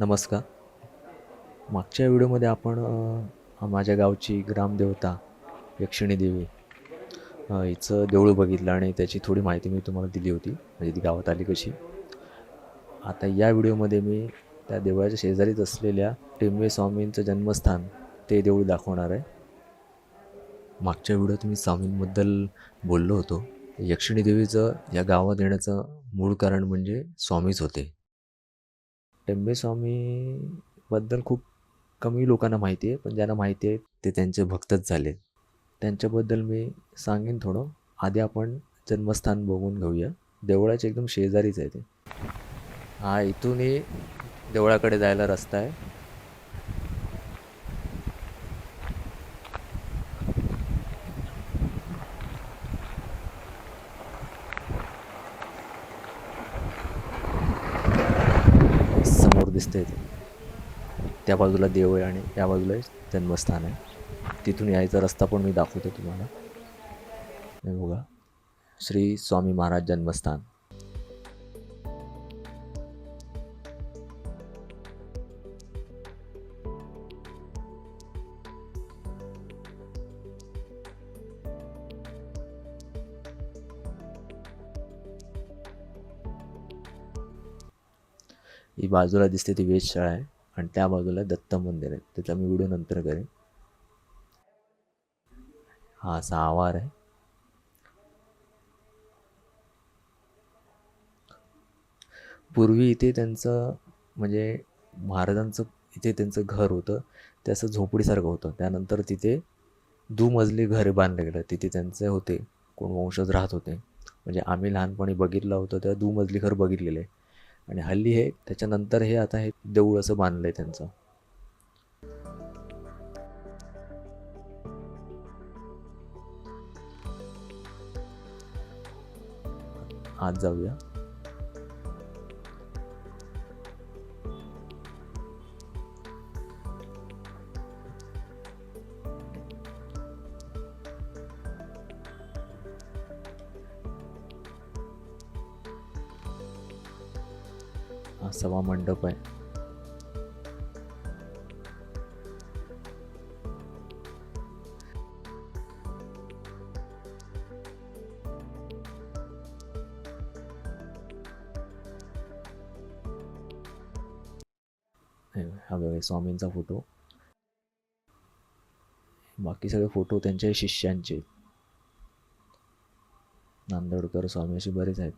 नमस्कार. मागच्या व्हिडिओमध्ये आपण माझ्या गावची ग्रामदेवता यक्षिणी देवी हिचं देऊळ बघितलं आणि त्याची थोडी माहिती मी तुम्हाला दिली होती म्हणजे ती गावात आली कशी. आता या व्हिडिओमध्ये मी त्या देवळाच्या शेजारीच असलेल्या टेंबे स्वामींचं जन्मस्थान ते देऊळ दाखवणार आहे. मागच्या व्हिडिओत मी स्वामींबद्दल बोललो होतो. यक्षिणी देवीचं या गावात येण्याचं मूळ कारण म्हणजे स्वामीच होते. टेंबे स्वामीबद्दल खूप कमी लोकांना माहिती आहे पण ज्यांना माहिती आहे ते त्यांचे भक्तच झाले. त्यांच्याबद्दल मी सांगेन थोडं. आधी आपण जन्मस्थान बघून घेऊया. देवळाच्या एकदम शेजारीच आहे ते. हा इथूनही देवळाकडे जायला रस्ता आहे. समोर दिसतंय ते त्या बाजूला देव आहे आणि या बाजूला जन्मस्थान आहे. तिथून यायचा रस्ता पण मी दाखवतो तुम्हाला. बघा. श्री स्वामी महाराज जन्मस्थान. ही बाजूला दिसते ती वेधशाळा आहे आणि त्या बाजूला दत्त मंदिर आहे. त्याचा मी व्हिडिओ नंतर करेन. हा असा आवार आहे. पूर्वी इथे त्यांचं म्हणजे महाराजांचं इथे त्यांचं घर होतं. ते असं झोपडीसारखं होतं. त्यानंतर तिथे दुमजली घर बांधलं गेलं. तिथे त्यांचे होते. कोण वंशज राहत होते. म्हणजे आम्ही लहानपणी बघितलं होतं तेव्हा दुमजली घर बघितलेलं आहे. आणि हल्ली हे त्याच्यानंतर हे आता हे देऊळ असं बांधलं आहे त्यांचं. आज जाऊया. हा सभा मंडप आहे. हा बघा स्वामींचा फोटो. बाकी सगळे फोटो त्यांच्या शिष्यांचे नांदेडकर नांदोडकर स्वामी असे बरेच आहेत.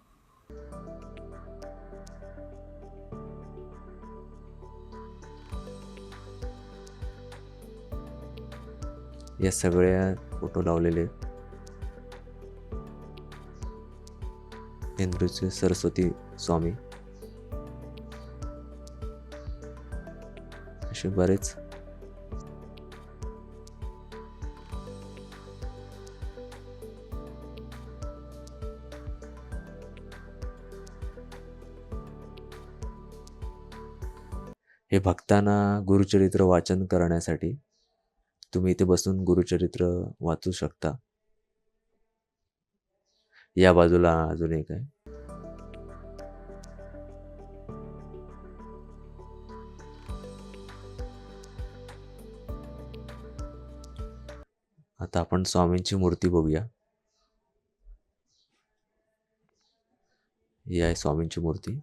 या सगळ्या फोटो लावलेले. इंद्रचे सरस्वती स्वामी. असे बरेच. हे भक्तांना गुरुचरित्र वाचन करण्यासाठी तुम्ही इथे बसून गुरुचरित्र वाचू शकता. या बाजूला अजून एक आहे. आता आपण स्वामींची मूर्ती बघूया. ही आहे स्वामींची मूर्ती.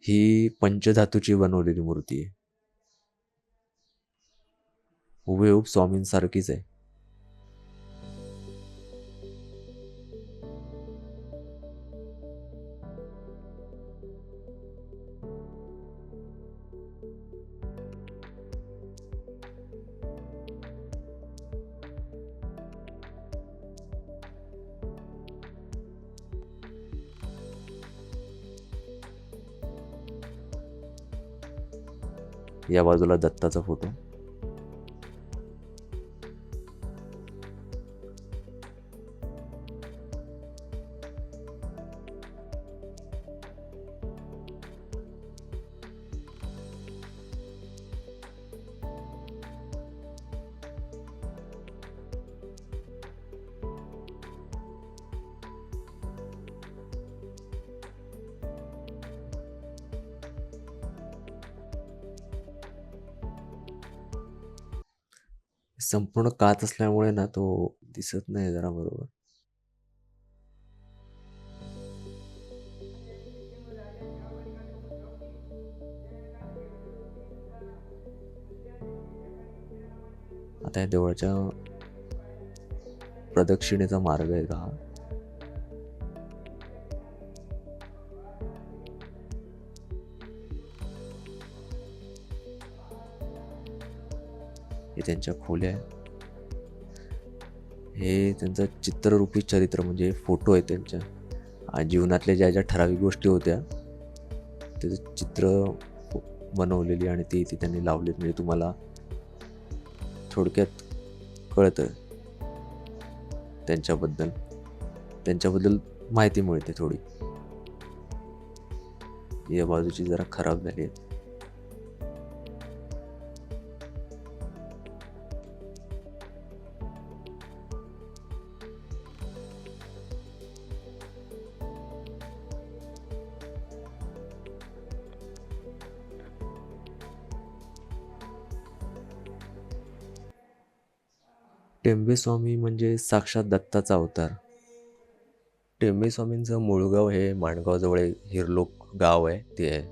ही पंचधातूची बनवलेली मूर्ती आहे. हुबेहूब स्वामींसारखीच आहे. या बाजूला दत्ताचा फोटो. संपूर्ण काच असल्यामुळे ना तो दिसत नाही जरा बरोबर. आता या देवळाच्या प्रदक्षिणेचा मार्ग आहे का? हे त्यांच्या खोल्या आहे हे त्यांचं चित्ररूपी चरित्र म्हणजे फोटो आहे त्यांच्या. जीवनातल्या ज्या ज्या ठराविक गोष्टी होत्या त्याचं चित्र बनवलेली आणि ती ती त्यांनी लावली म्हणजे तुम्हाला थोडक्यात कळतं त्यांच्याबद्दल. त्यांच्याबद्दल माहिती मिळते थोडी. या बाजूची जरा खराब झाली आहे टेंबेस्वामी म्हणजे साक्षात दत्ताचा अवतार. टेंबेस्वामींचं मुळगाव हे माणगावजवळ एक हिरलोक गाव आहे ते आहे.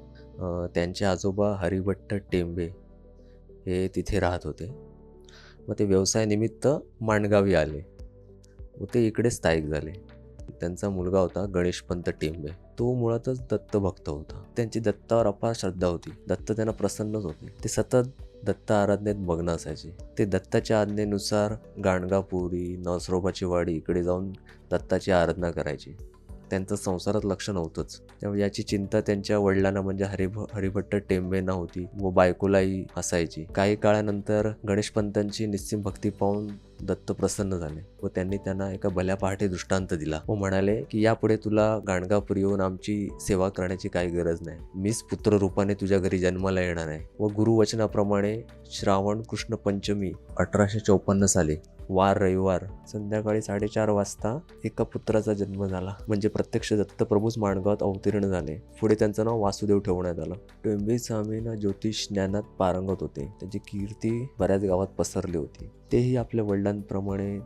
त्यांचे आजोबा हरिभट्ट टेंबे हे तिथे राहत होते. मग ते व्यवसायानिमित्त माणगावी आले. व ते इकडे स्थायिक झाले. त्यांचा मुलगा होता गणेशपंत टेंबे. तो मुळातच दत्तभक्त होता. त्यांची दत्तावर अपार श्रद्धा होती. दत्त त्यांना प्रसन्नच होते. ते सतत दत्त आराधनेत मग्न असायचे. ते दत्ताच्या आज्ञेनुसार गाणगापुरी नसरोबाची वाडी इकडे जाऊन दत्ताची आराधना करायची. त्यांचं संसारात लक्ष नव्हतंच. त्यामुळे याची चिंता त्यांच्या वडिलांना म्हणजे हरिभ हरिभट्ट टेंबेंना होती. व बायकोलाही असायची काही काळानंतर गणेशपंतांची निस्सीम भक्ती पाहून दत्त प्रसन्न झाले व त्यांनी त्यांना एका भल्या पहाटे दृष्टांत दिला. व म्हणाले की यापुढे तुला गाणगापूर येऊन आमची सेवा करण्याची काही गरज नाही. मीच पुत्र रूपाने तुझ्या घरी जन्माला येणार आहे. व गुरुवचनाप्रमाणे श्रावण कृष्ण पंचमी अठराशे चौपन्न साली वार रविवार संध्याकाळी साडेचार वाजता एका पुत्राचा जन्म झाला. म्हणजे प्रत्यक्ष दत्तप्रभूच माणगावात अवतीर्ण झाले. पुढे त्यांचं नाव वासुदेव ठेवण्यात आलं. टोंबे स्वामींना ज्योतिष ज्ञानात पारंगत होते. त्यांची कीर्ती बऱ्याच गावात पसरली होती. तेही आपल्या वडिलांप्रमाणे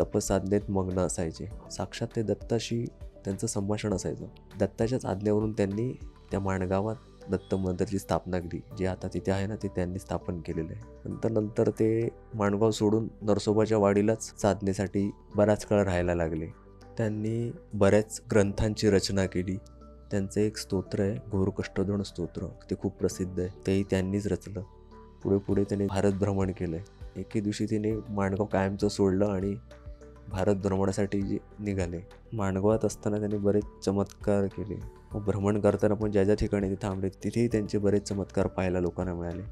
तपसाधनेत मग्न असायचे. साक्षात ते दत्ताशी त्यांचं संभाषण असायचं. दत्ताच्याच आज्ञेवरून त्यांनी त्या माणगावात दत्त मंदिरची स्थापना केली जे आता तिथे आहे ना ते त्यांनी स्थापन केलेलं आहे. नंतर नंतर ते माणगाव सोडून नरसोबाच्या वाडीलाच साधनेसाठी बराच काळ राहायला लागले. त्यांनी बऱ्याच ग्रंथांची रचना केली. त्यांचं एक स्तोत्र आहे घोरकष्टोधन स्तोत्र. ते खूप प्रसिद्ध आहे. तेही त्यांनीच रचलं. पुढे पुढे त्यांनी भारत भ्रमण केलं आहे एके दिवशी तिने माणगाव कायमचं सोडलं आणि भारत भ्रमणासाठी जे निघाले. माणगावात असताना त्यांनी बरेच चमत्कार केले. व भ्रमण करताना पण ज्या ज्या ठिकाणी ते थांबले तिथेही त्यांचे बरेच चमत्कार पाहायला लोकांना मिळाले.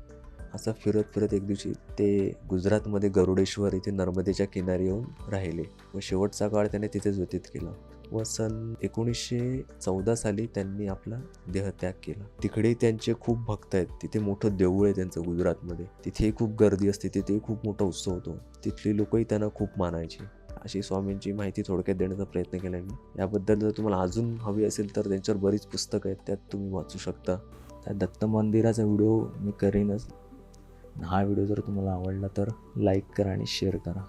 असं फिरत फिरत एक दिवशी ते गुजरातमध्ये गरुडेश्वर इथे नर्मदेच्या किनारी येऊन राहिले व शेवटचा काळ त्याने तिथेच व्यतीत केला व सन एकोणीसशे चौदा साली त्यांनी आपला देहत्याग केला. तिकडे त्यांचे खूप भक्त आहेत तिथे मोठं देऊळ आहे त्यांचं गुजरातमध्ये. तिथेही खूप गर्दी असते तिथेही खूप मोठा उत्सव होतो. तिथली लोकही त्यांना खूप मानायची. अशी स्वामींची माहिती थोडक्यात देण्याचा प्रयत्न केला मी. याबद्दल जर तुम्हाला अजून हवी असेल तर त्यांच्यावर बरीच पुस्तकं आहेत त्यात तुम्ही वाचू शकता. त्या दत्त मंदिराचा व्हिडिओ मी करेनच. हा व्हिडिओ जर तुम्हाला आवडला तर लाईक करा आणि शेअर करा.